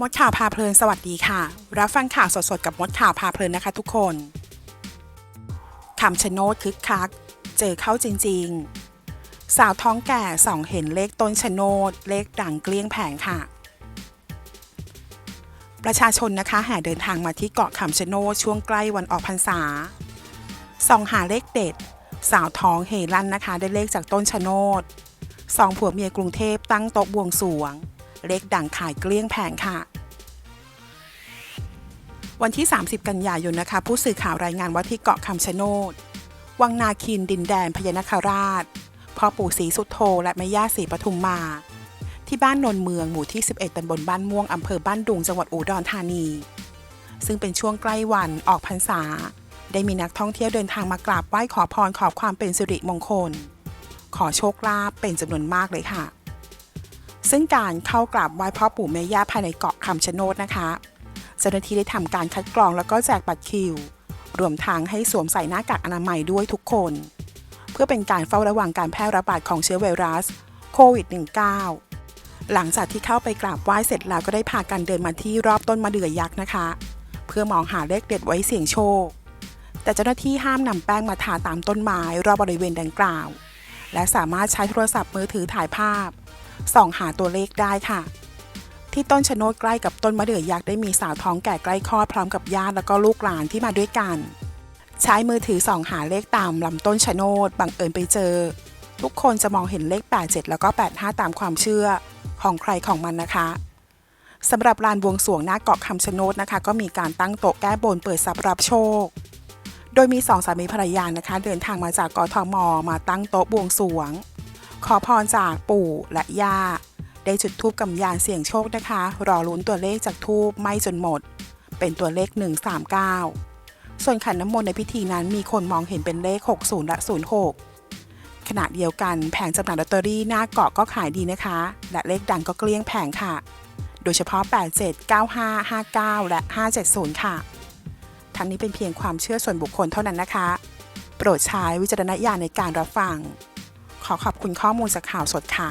มดข่าวพาเพลินสวัสดีค่ะ รับฟังข่าวสดๆกับมดข่าวพาเพลินนะคะทุกคนคำชะโนดคึกคัก เจอเข้าจริงๆ สาวท้องแก่ส่องเห็นเลขต้นชะโนด เลขดังเกลี้ยงแผงค่ะ ประชาชนนะคะแห่เดินทางมาที่เกาะคำชะโนดช่วงใกล้วันออกพรรษาส่องหาเลขเด็ด สาวท้องเฮลันนะคะ ได้เลขจากต้นชะโนดสองผัวเมียกรุงเทพตั้งโต๊ะบวงสรวงเลขดังขายเกลี้ยงแผงค่ะ วันที่ 30 กันยายนนะคะ ผู้สื่อข่าวรายงานว่าที่เกาะคำชะโนด วังนาคินดินแดนพญานาคราชพ่อปู่ศรีสุโธและแม่ย่าศรีปทุมมา ที่บ้านนนเมืองหมู่ที่ 11ตำบลบ้านม่วงอำเภอบ้านดุงจังหวัดอุดรธานี ซึ่งเป็นช่วงใกล้วันออกพรรษา ได้มีนักท่องเที่ยวเดินทางมากราบไหว้ขอพรขอความเป็นสิริมงคล ขอโชคลาภเป็นจำนวนมากเลยค่ะซึ่งการเข้ากราบไหว้พ่อปู่แม่ย่าภายในเกาะคำชะโนดนะคะ เจ้าหน้าที่ได้ทำการคัดกรองแล้วก็แจกบัตรคิว รวมทั้งให้สวมใส่หน้ากากอนามัยด้วยทุกคน เพื่อเป็นการเฝ้าระวังการแพร่ระบาดของเชื้อไวรัสโควิด -19 หลังจากที่เข้าไปกราบไหว้เสร็จแล้วก็ได้พากันเดินมาที่รอบต้นมะเดื่อยักษ์นะคะ เพื่อมองหาเลขเด็ดไว้เสี่ยงโชค แต่เจ้าหน้าที่ห้ามนำแป้งมาทาตามต้นไม้รอบบริเวณดังกล่าว และสามารถใช้โทรศัพท์มือถือถ่ายภาพส่องหาตัวเลขได้ค่ะ ที่ต้นชะโนดใกล้กับต้นมะเดื่อยักษ์ได้มีสาวท้องแก่ใกล้คลอดพร้อมกับญาติแล้วก็ลูกหลานที่มาด้วยกัน ใช้มือถือส่องหาเลขตามลำต้นชะโนดบังเอิญไปเจอ ทุกคนจะมองเห็นเลข 87 แล้วก็ 85 ตามความเชื่อของใครของมันนะคะสำหรับลานบวงสรวงหน้าเกาะคำชะโนดนะคะ ก็มีการตั้งโต๊ะแก้บนเปิดทรัพย์รับโชค โดยมีสองสามีภรรยานะคะ เดินทางมาจากกทมมาตั้งโต๊ะบวงสรวง ขอพรจากปู่และย่า ได้จุดทูปกำยานเสี่ยงโชคนะคะ รอลุ้นตัวเลขจากทูปไม่จนหมด เป็นตัวเลข 139 ส่วนขันน้ำมนต์ในพิธีนั้นมีคนมองเห็นเป็นเลข 60 และ 06 ขณะเดียวกันแผงจำหน่ายลอตเตอรี่หน้าเกาะก็ขายดีนะคะ และเลขดังก็เกลี้ยงแผงค่ะ โดยเฉพาะ 87 95 59 และ 570 ค่ะ ทั้งนี้เป็นเพียงความเชื่อส่วนบุคคลเท่านั้นนะคะ โปรดใช้วิจารณญาณในการรับฟัง ขอขอบคุณข้อมูลจากข่าวสดค่ะ